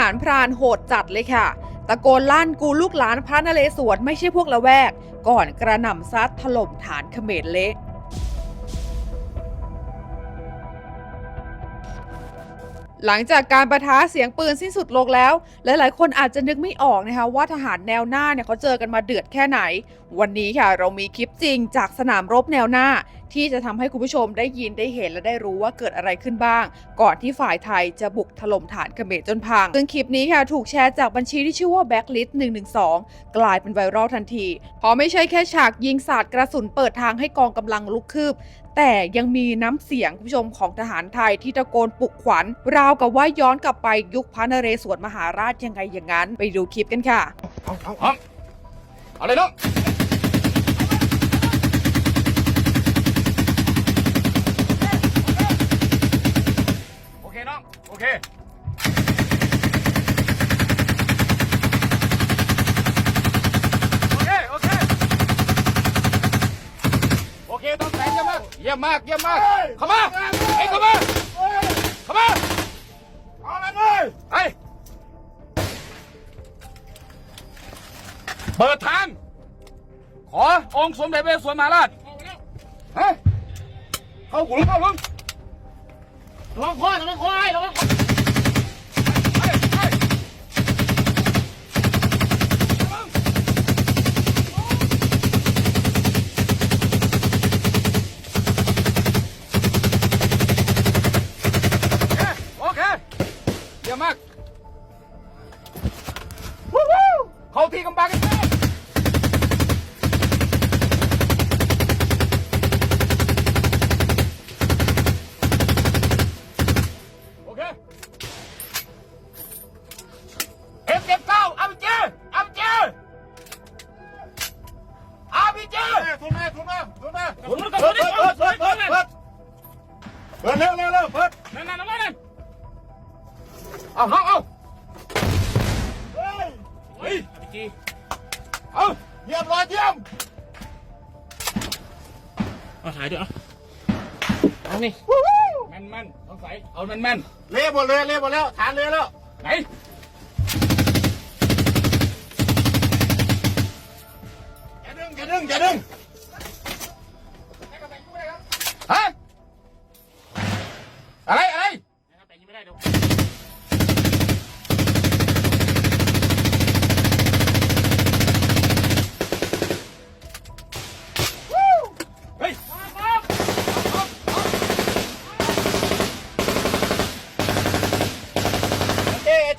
หารพรานโหดจัดเลยค่ะ ตะโกนลั่นกูลูกหลานพระนเรศวรไม่ใช่พวกละแวก ก่อนกระหน่ำซัดถล่มฐานเขมรเละ หลังจากการประทะเสียงปืนสิ้นสุดลงแล้ว หลายๆ คนอาจจะนึกไม่ออกนะคะว่าทหารแนวหน้าเนี่ยเขาเจอกันมาเดือดแค่ไหน วันนี้ค่ะเรามีคลิปจริงจากสนามรบแนวหน้า ที่จะทำให้คุณผู้ชมได้ยินได้เห็นและได้รู้ว่าเกิดอะไรขึ้นบ้าง ก่อนที่ฝ่ายไทยจะบุกถล่มฐานเขมรจนพัง ซึ่งคลิปนี้ค่ะถูกแชร์จากบัญชีที่ชื่อว่า Backlist 112 กลายเป็นไวรัลทันที เพราะไม่ใช่แค่ฉากยิงสาดกระสุนเปิดทางให้กองกำลังลุกคืบ แต่ยังมีน้ำเสียงคุณผู้ชมของทหารไทยที่ตะโกนปลุกขวัญ ราวกับว่าย้อนกลับไปยุคพระนเรศวรมหาราชยังไงอย่างนั้น ไปดูคลิปกันค่ะ เอาเอาเอาเอาเลยน้องโอเคน้อง โอเค โอเค โอเค โอเค ต้องแสงเยี่ยมมากเยี่ยมมากเข้ามาเอ้ยเข้ามาเข้ามาเอาเลยเลยไอ้เปิดทางขอองค์สมเด็จพระสวนมหาราชฮะเข้าหูเข้าลุงระวังคอยระวังคอยระวังคอย เอาเอาเอาเฮ้ยเฮ้ยอาร์พีจีเอาเยี่ยมร้อยเยี่ยมเอาถ่ายด้วยเอาเอานี่แม่นแม่นต้องใส่เอาแม่นแม่นเละหมดเลยเละหมดแล้วฐานเละแล้วไหนอย่าดึงอย่าดึงอย่าดึง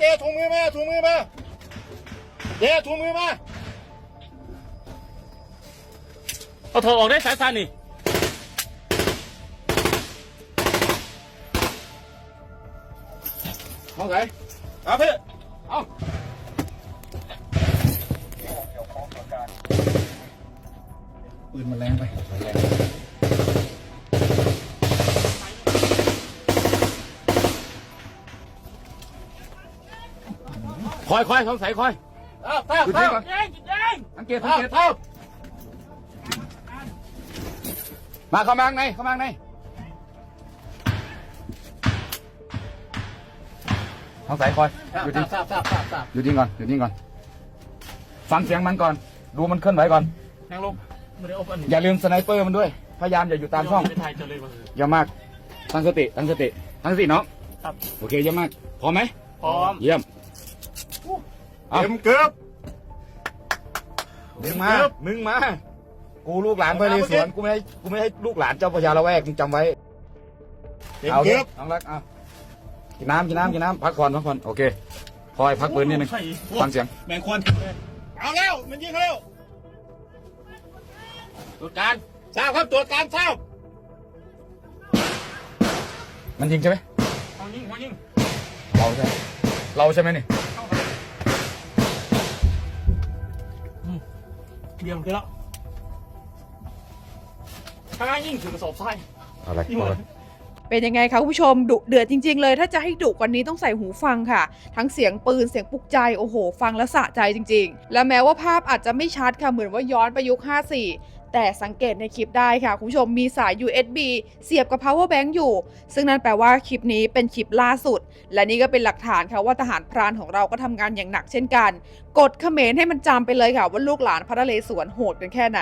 เจ๊เจ๊ถุงมือมาถุงมือมาเจ๊ถุงมือมาเอาถอดออกได้สายสันนี่เอาใส่ครับพี่เอาปืนมันแรงไป คอยคอยสงสัยคอยเอาเท้าหยุดที่เท้าก่อนยิงยิงสังเกตสังเท้าเกตเท้ามาเข้ามาข้างในเข้ามาข้างในสงสัยคอยหยุดททิ้ราบทราบทราบทราบหยุดทิ้งก่อนหยุดทิ้งก่อนฟังเสียงมันก่อน ดูมันเคลื่อนไหวก่อน นั่งลงไม่ได้เอาอันนี้อย่าลืมสไนเปอร์มันด้วย พยายามอย่าอยู่ตามช่องไปถ่ายเจอเลยมาอย่ามาก ตั้งสติ ตั้งสติ ตั้งสติน้องครับโอเคเยี่ยมมาก พร้อมไหมพร้อม เยี่ยม เอาเต็มเกือบมึงมา มึงมา กูลูกหลานพระนเรศวรกูไม่ให้ กูไม่ให้ลูกหลานเจ้าพญาละแวกมึงจำไว้เต็มเอาเกืเถอบอะน้องรักเอากินน้ำกินน้ำกินน้ำพักผ่อนพักผ่อน โอเคคอยพักปืนนิดนึงใช่ฟังเสียง แบ่งคนเอาแล้ว มันยิงเขาแล้วตรวจการทราบครับตรวจการทราบมันยิงใช่ไหมเอายิงหัวยิง เราใช่ไหมเราใช่ไหมนี่ เบี่ยงไปแล้วถ้ายิงถึงกระสอบทรายอะไรนี่หมดเป็นยังไงคะคุณผู้ชมดุเดือดจริง ๆ เลย ถ้าจะให้ดุกว่านี้ต้องใส่หูฟังค่ะ ทั้งเสียงปืนเสียงปลุกใจโอ้โห ฟังแล้วสะใจจริง ๆ และแม้ว่าภาพอาจจะไม่ชัดค่ะเหมือนว่าย้อนไปยุค 54 แต่สังเกตในคลิปได้ค่ะคุณผู้ชมมีสาย USB เสียบกับ power bank อยู่ ซึ่งนั่นแปลว่าคลิปนี้เป็นคลิปล่าสุด และนี่ก็เป็นหลักฐานค่ะว่าทหารพรานของเราก็ทำงานอย่างหนักเช่นกัน กดเขมรให้มันจำไปเลยค่ะว่าลูกหลานพระนเรศวรโหดกันแค่ไหน